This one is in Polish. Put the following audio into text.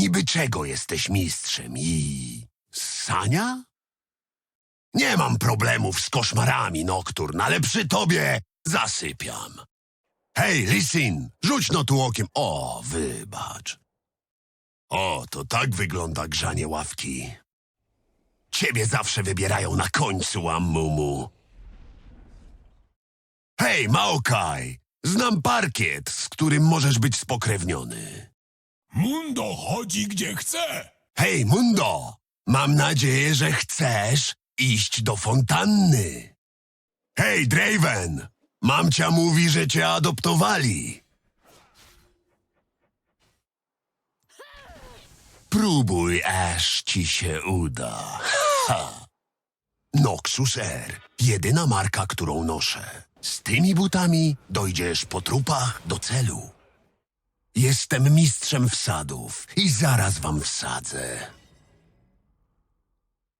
Niby czego jesteś mistrzem i... Sania? Nie mam problemów z koszmarami, Nocturne, ale przy tobie zasypiam. Hej, Lisin, rzuć no tu okiem. O, wybacz. O, to tak wygląda grzanie ławki. Ciebie zawsze wybierają na końcu, Ammumu. Hej, Maokaj, znam parkiet, z którym możesz być spokrewniony. Mundo chodzi gdzie chce. Hej, Mundo, mam nadzieję, że chcesz iść do fontanny. Hej, Draven, mamcia mówi, że cię adoptowali. Próbuj, aż ci się uda. Ha. Noxus Air, jedyna marka, którą noszę. Z tymi butami dojdziesz po trupach do celu. Jestem mistrzem wsadów i zaraz wam wsadzę.